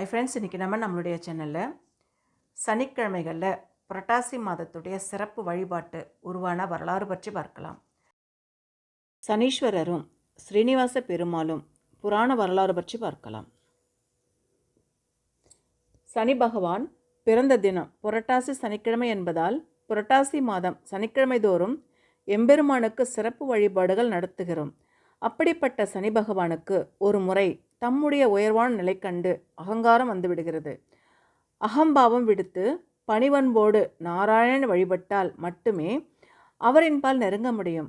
ஐ friends இன்றைக்கி நம்ம நம்மளுடைய சேனலில் சனிக்கிழமைகளில் புரட்டாசி மாதத்துடைய சிறப்பு வழிபாட்டு உருவான வரலாறு பற்றி பார்க்கலாம். சனீஸ்வரரும் ஸ்ரீனிவாச பெருமாளும் புராண வரலாறு பற்றி பார்க்கலாம். சனி பகவான் பிறந்த தினம் புரட்டாசி சனிக்கிழமை என்பதால் புரட்டாசி மாதம் சனிக்கிழமை தோறும் எம்பெருமானுக்கு சிறப்பு வழிபாடுகள் நடத்துகிறோம். அப்படிப்பட்ட சனி பகவானுக்கு ஒரு முறை தம்முடைய உயர்வான நிலை கண்டு அகங்காரம் வந்துவிடுகிறது அகம்பாவம் விடுத்து பணிவன்போடு நாராயணன் வழிபட்டால் மட்டுமே அவரின் பால் நெருங்க முடியும்.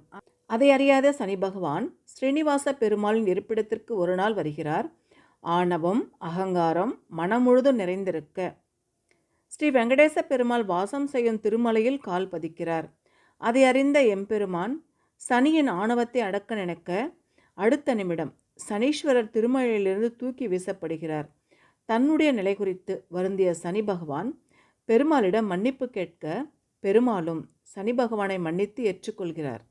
அதை அறியாத சனி பகவான் ஸ்ரீனிவாச பெருமாளின் இருப்பிடத்திற்கு ஒரு நாள் வருகிறார். ஆணவம் அகங்காரம் மனம் முழுதும் நிறைந்திருக்க. ஸ்ரீ வெங்கடேச பெருமாள் வாசம் செய்யும் திருமலையில் கால் பதிக்கிறார். அதை அறிந்த எம்பெருமான் சனியின் ஆணவத்தை அடக்க நினைக்க அடுத்த நிமிடம் சனீஸ்வரர் திருமலையிலிருந்து தூக்கி வீசப்படுகிறார். தன்னுடைய நிலை குறித்து வருந்திய சனி பகவான் பெருமாளிடம் மன்னிப்பு கேட்க பெருமாளும் சனி பகவானை மன்னித்து ஏற்றுக்கொள்கிறார்.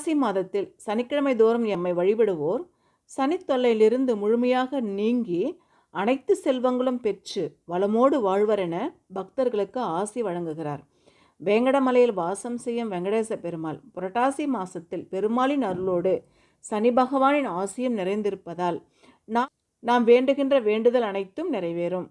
மாசி மாதத்தில் சனிக்கிழமை தோறும் எம்மை வழிபடுவோர் சனி தொல்லையிலிருந்து முழுமையாக நீங்கி அனைத்து செல்வங்களும் பெற்று வளமோடு வாழ்வர் என பக்தர்களுக்கு ஆசி வழங்குகிறார். வேங்கடமலையில் வாசம் செய்யும் வெங்கடேச பெருமாள் புரட்டாசி மாசத்தில் பெருமாளின் அருளோடு சனி பகவானின் ஆசையும் நிறைந்திருப்பதால் நாம் நாம் வேண்டுகின்ற வேண்டுதல் அனைத்தும் நிறைவேறும்.